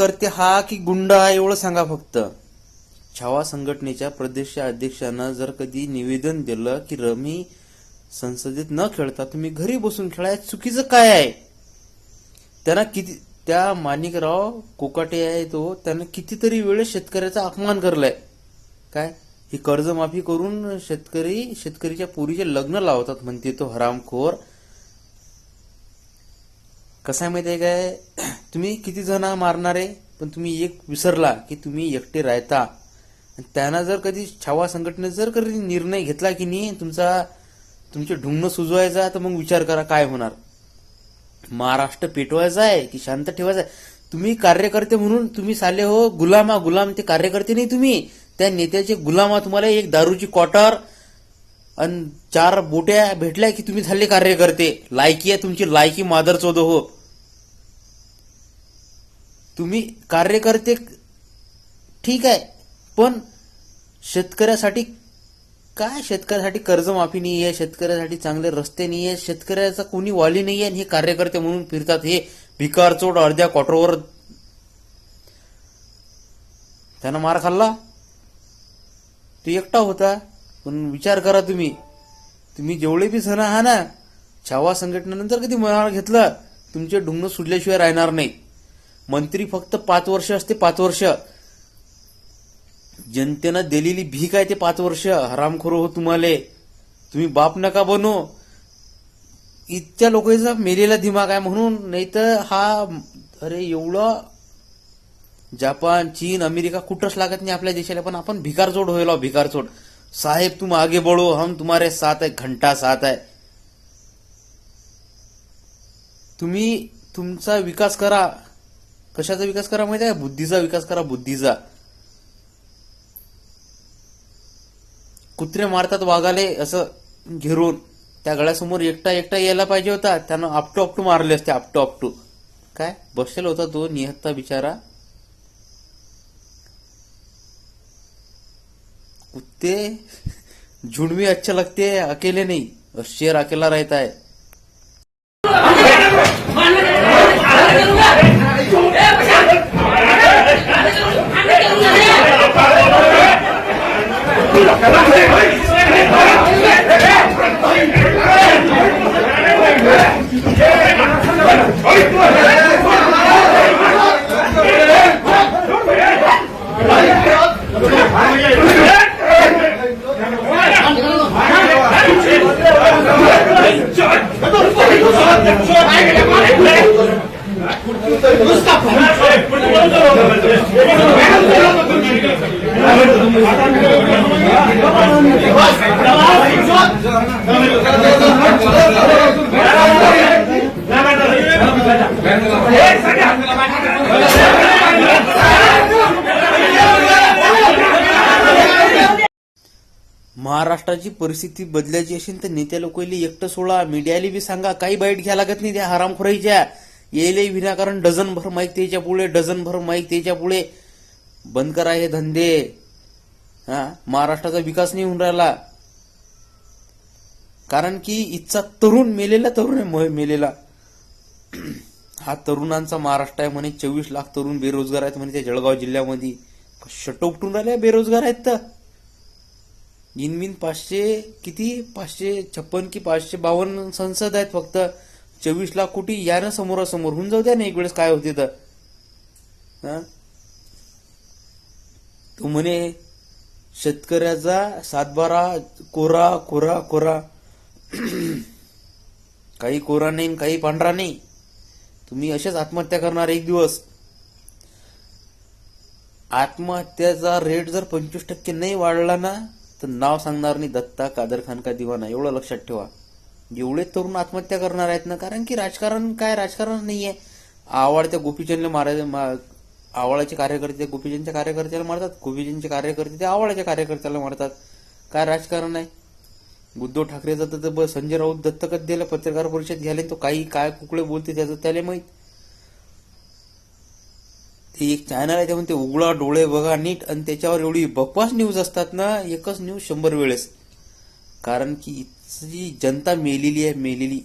करते हा की गुंड हा एवढं सांगा फक्त. छावा संघटनेच्या प्रदेश अध्यक्षानं जर कधी निवेदन दिलं की रमी संसदेत न खेळता तुम्ही घरी बसून खेळाय चुकीचं काय आहे? त्यांना किती त्या माणिकराव कोकाटे आहे तो त्यानं कितीतरी वेळेस शेतकऱ्याचा अपमान करलाय. काय? ही कर्जमाफी करून शेतकरी शेतकरीच्या पोरीचे लग्न लावतात म्हणते तो हरामखोर. कसं आहे माहिती आहे काय? तुम्ही किती जण मारणारे पण तुम्ही एक विसरला की तुम्ही एकटे राहता. आणि त्यांना जर कधी छावा संघटनेत जर कधी निर्णय घेतला की नाही तुमचा तुमचे ढुंगणं सुजवायचा तर मग विचार करा काय होणार. महाराष्ट्र पेटवायचा आहे की शांत ठेवायचा आहे? तुम्ही कार्यकर्ते म्हणून तुम्ही साले हो गुलामा गुलाम ते कार्यकर्ते नाही तुम्ही. त्या नेत्याचे गुलामा तुम्हाला एक दारूची क्वार्टर आणि चार बोट्या भेटल्या की तुम्ही झाले कार्यकर्ते. लायकी आहे तुमची लायकी मादर चोद हो. तुम्ही कार्यकर्ते ठीक आहे पण शेतकऱ्यासाठी काय? शेतकऱ्यासाठी कर्जमाफी नाही आहे शेतकऱ्यासाठी चांगले रस्ते नाही आहे शेतकऱ्याचा कोणी वाली नाही आहे आणि हे कार्यकर्ते म्हणून फिरतात. हे भिकारचोड अर्ध्या क्वार्टरवर त्यानं मार खाल्ला? तो एकटा होता. पण विचार करा तुम्ही. तुम्ही जेवढे बी सण आहात ना छावा संघटनेनंतर कधी मनावर घेतला तुमचे ढुंगणं सुटल्याशिवाय राहणार नाही. मंत्री फक्त पाच वर्ष असते पाच वर्ष. जनतेनं दिलेली भीक आहे ते पाच वर्ष. हरामखोर हो तुम्हाला. तुम्ही बाप नका बनू. इतक्या लोकांचा मेलेला दिमाग आहे म्हणून नाही तर हा अरे एवढं जपान चीन अमेरिका कुठंच लागत नाही आपल्या देशाला पण आपण भिकारचोड होईल भिकारचोड साहेब तुम आगे बढ़ो हम तुम्हारे साथ आहे घंटा साथ आहे. तुम्ही तुमचा विकास करा. कशाचा विकास करा माहिती आहे बुद्धीचा विकास करा बुद्धीचा. कुत्रे मारतात वाघाले असं घेरून. त्या गळ्यासमोर एकटा एकटा यायला पाहिजे होता. त्यानं आपटू आपटू मारले असते आपटू आपटू. काय? बसेल होता तो निहत्ता बिचारा. कुत्ते झुंड अच्छा लगते अकेले नाही. शेर अकेला रहता है महाराष्ट्राची परिस्थिती बदलायची असेल तर नेत्या लोकांनी एकटं सोडा. मीडियाला बी सांगा काही बाईट घ्या लागत नाही त्या हरामखोराईच्या. येले विनाकारण डझन भर माईक त्याच्या पुढे डझन भर माईक त्याच्या पुढे. बंद करा हे धंदे. हा? महाराष्ट्राचा विकास नाही होऊन राहिला. कारण की इथचा तरुण मेलेला तरुण आहे मेलेला. हा तरुणांचा महाराष्ट्र आहे म्हणे चोवीस लाख तरुण बेरोजगार आहेत म्हणे त्या जळगाव जिल्ह्यामध्ये. शट उपटून राहिले बेरोजगार आहेत तर? इनमिन पाचशे किती? पाचशे छप्पन की पाचशे बावन्न संसद आहेत फक्त. चोवीस लाख कोटी यानं समोरासमोर होऊन जाऊ द्या ना एक वेळेस काय होते तर. हा? तो म्हणे शेतकऱ्याचा सातबारा कोरा कोरा कोरा. काही कोरा नाही काही पांढरा नाही. तुम्ही असेच आत्महत्या करणार एक दिवस. आत्महत्याचा रेट जर पंचवीस टक्के नाही वाढला ना तर नाव सांगणार नाही दत्ता कादर खान का दिवाना. एवढं लक्षात ठेवा. एवढे तरुण आत्महत्या करणार आहेत ना? कारण की राजकारण काय? राजकारण नाहीये. आवडत्या गोपीचंदला मारायचे मा- आवळाचे कार्यकर्ते गोपीचंदच्या कार्यकर्त्याला मारतात. गोपीचंदचे कार्यकर्ते ते आवळाच्या कार्यकर्त्याला मारतात. काय राजकारण आहे? उद्धव ठाकरेचा तर ब- संजय राऊत दत्तकच दिलं पत्रकार परिषद घ्यायला तो काही काय कुकडे बोलते त्याचं त्याला माहीत. ते एक चॅनल आहे त्यामध्ये उघडा डोळे बघा नीट. आणि त्याच्यावर एवढी बकवास न्यूज असतात ना? एकच न्यूज शंभर वेळेस. कारण की इथची जनता मेलेली आहे मेलेली